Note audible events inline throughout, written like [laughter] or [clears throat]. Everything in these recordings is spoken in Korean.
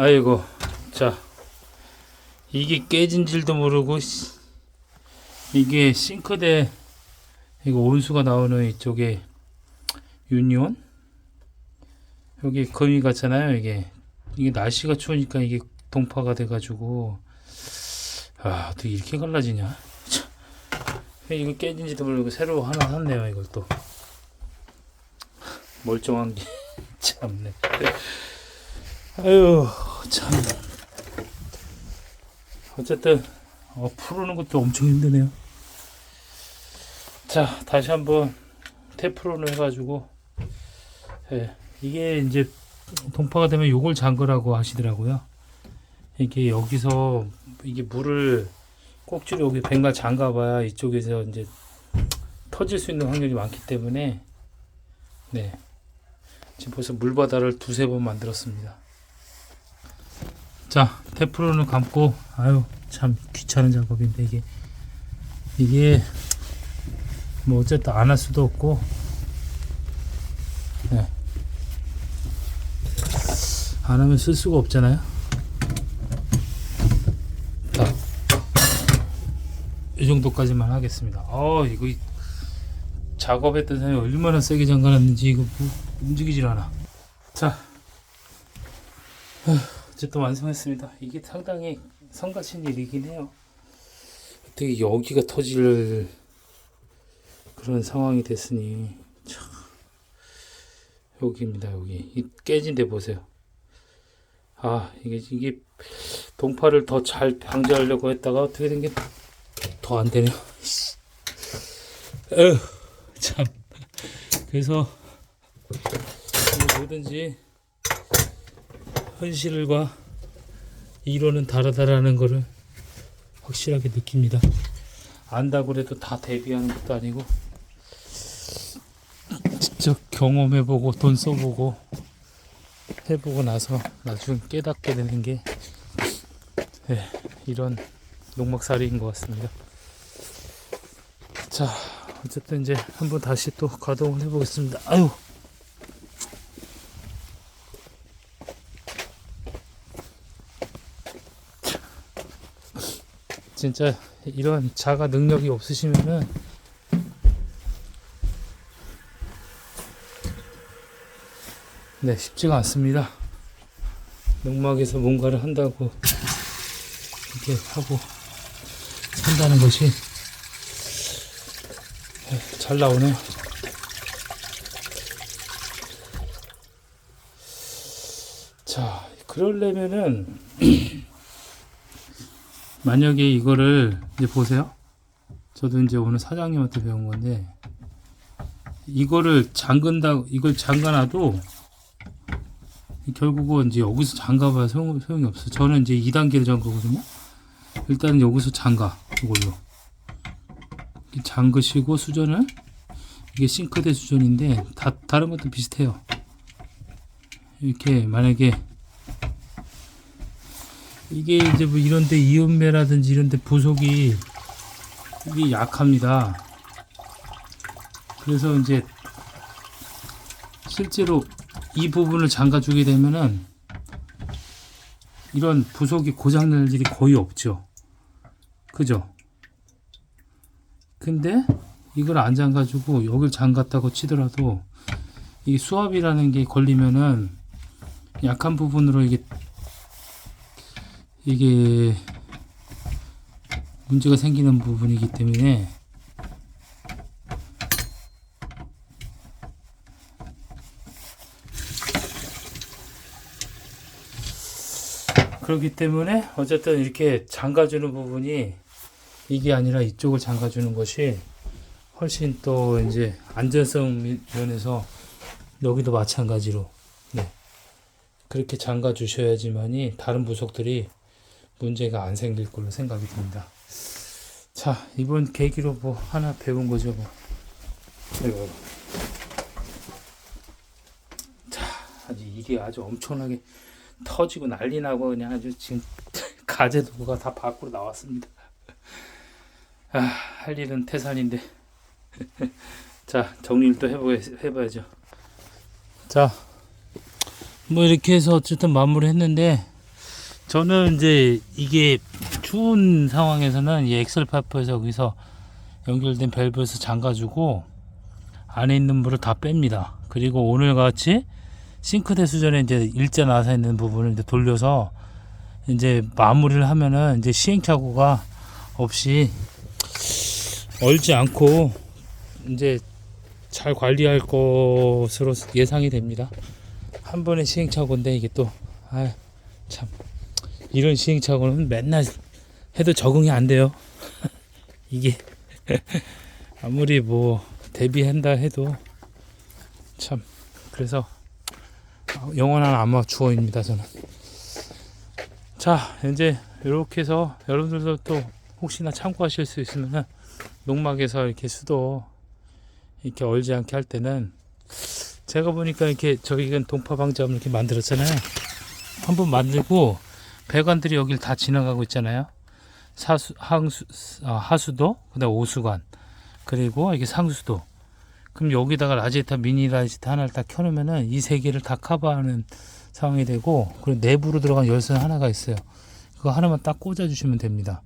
아이고 자 이게 깨진 줄도 모르고 씨, 이게 싱크대 이거 온수가 나오는 이쪽에 유니온? 여기 거미 같잖아요 이게. 이게 날씨가 추우니까 이게 동파가 돼가지고. 아 어떻게 이렇게 갈라지냐? 참. 이거 깨진지도 모르고 새로 하나 샀네요 이걸 또. 멀쩡한 게 [laughs] 참네. 아유 참. 어쨌든 어, 푸르는 것도 엄청 힘드네요. 자 다시 한번 테프론을 해가지고 예, 이게 이제 동파가 되면 요걸 잠그라고 하시더라고요. 이게 여기서 이게 물을 꼭지로 여기 뱅갈 잠가봐야 이쪽에서 이제 터질 수 있는 확률이 많기 때문에 네. 지금 벌써 물바다를 두세 번 만들었습니다 자 테프론을 감고 아유 참 귀찮은 작업인데 이게. 이게 뭐 어쨌든 안 할 수도 없고. 네. 안 하면 쓸 수가 없잖아요. 자, 이 정도까지만 하겠습니다. 어 이거 이- 작업했던 사람이 얼마나 세게 잠가놨는지 이거 뭐 움직이질 않아. 자 어쨌든 완성했습니다. 이게 상당히 성가신 일이긴 해요. 어떻게 여기가 터질 그런 상황이 됐으니 참 여기입니다. 여기 이 깨진 데 보세요. 아 이게 이게 동파를 더 잘 방지하려고 했다가 어떻게 된 게 더 안 되네요. 에휴, 참 그래서 이게 뭐든지 현실과 이론은 다르다라는 거를 확실하게 느낍니다. 안다고 해도 다 대비하는 것도 아니고 직접 경험해보고 돈 써보고 해보고 나서 나중에 깨닫게 되는 게 예, 이런 농막살이인 것 같습니다. 자, 어쨌든 이제 한번 다시 또 가동을 해보겠습니다. 아유. 진짜 이런 자가 능력이 없으시면은 네 쉽지가 않습니다. 농막에서 뭔가를 한다고 이렇게 하고 산다는 것이 네, 잘 나오네요. 자 그러려면은 [clears throat] 만약에 이거를 이제 보세요. 저도 이제 오늘 사장님한테 배운 건데 이거를 잠근다 이걸 잠가놔도 결국은 이제 여기서 잠가봐야 소용, 소용이 없어. 저는 이제 2단계를 잠그거든요. 일단 여기서 잠가 이걸로 잠그시고 수전을 이게 싱크대 수전인데 다 다른 것도 비슷해요. 이렇게 만약에 이게 이제 뭐 이런데 이음매라든지 이런데 부속이 이게 약합니다. 그래서 이제 실제로 이 부분을 잠가주게 되면은 이런 부속이 고장날 일이 거의 없죠. 그죠? 근데 이걸 안 잠가주고 여길 잠갔다고 치더라도 이 수압이라는 게 걸리면은 약한 부분으로 이게 이게 문제가 생기는 부분이기 때문에 그렇기 때문에 어쨌든 이렇게 잠가주는 부분이 이게 아니라 이쪽을 잠가주는 것이 훨씬 또 이제 안전성 면에서 여기도 마찬가지로 네. 그렇게 잠가 주셔야지만이 다른 부속들이 문제가 안 생길 걸로 생각이 듭니다. 자, 이번 계기로 뭐 하나 배운 거죠, 뭐. 이거. 자, 아주 일이 아주 엄청나게 터지고 난리 나고 그냥 아주 지금 [laughs] 가재도가 다 밖으로 나왔습니다. 아, 할 일은 태산인데. [laughs] 자, 정리를 또 해보, 해봐야죠. 자, 뭐 이렇게 해서 어쨌든 마무리 했는데, 저는 이제 이게 추운 상황에서는 이 엑셀 파이프에서 여기서 연결된 밸브에서 잠가주고 안에 있는 물을 다 뺍니다. 그리고 오늘 같이 싱크대 수전에 이제 일자 나서 있는 부분을 이제 돌려서 이제 마무리를 하면은 이제 시행착오가 없이 얼지 않고 이제 잘 관리할 것으로 예상이 됩니다. 한 번의 시행착오인데 이게 또, 아, 참. 이런 시행착오는 맨날 해도 적응이 안 돼요. [laughs] 이게 [laughs] 아무리 뭐 대비한다 해도 참 그래서 영원한 아마추어입니다 저는. 자 이제 이렇게 해서 여러분들도 또 혹시나 참고하실 수 있으면은 농막에서 이렇게 수도 이렇게 얼지 않게 할 때는 제가 보니까 이렇게 저기는 동파 방지함을 이렇게 만들었잖아요. 한번 만들고 배관들이 여길 다 지나가고 있잖아요. 사수, 항수, 아, 하수도, 그 다음 오수관, 그리고 이게 상수도. 그럼 여기다가 라지에타, 미니 라지에타 하나를 딱 켜놓으면은 이 세 개를 다 커버하는 상황이 되고, 그리고 내부로 들어간 열선 하나가 있어요. 그거 하나만 딱 꽂아주시면 됩니다.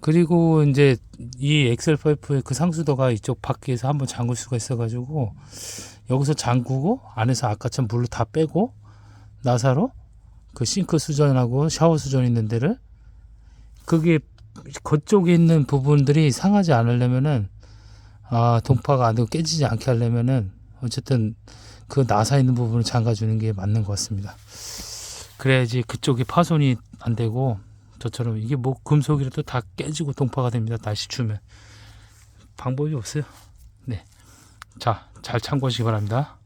그리고 이제 이 엑셀 파이프의 그 상수도가 이쪽 밖에서 한번 잠글 수가 있어가지고 여기서 잠그고 안에서 아까처럼 물로 다 빼고 나사로 그 싱크 수전하고 샤워 수전 있는 데를 그게 그쪽에 있는 부분들이 상하지 않으려면은 아 동파가 안 되고 깨지지 않게 하려면은 어쨌든 그 나사 있는 부분을 잠가주는 게 맞는 것 같습니다. 그래야지 그쪽이 파손이 안 되고 저처럼 이게 뭐 금속이라도 다 깨지고 동파가 됩니다. 날씨 추우면 방법이 없어요. 네, 자 잘 참고하시기 바랍니다.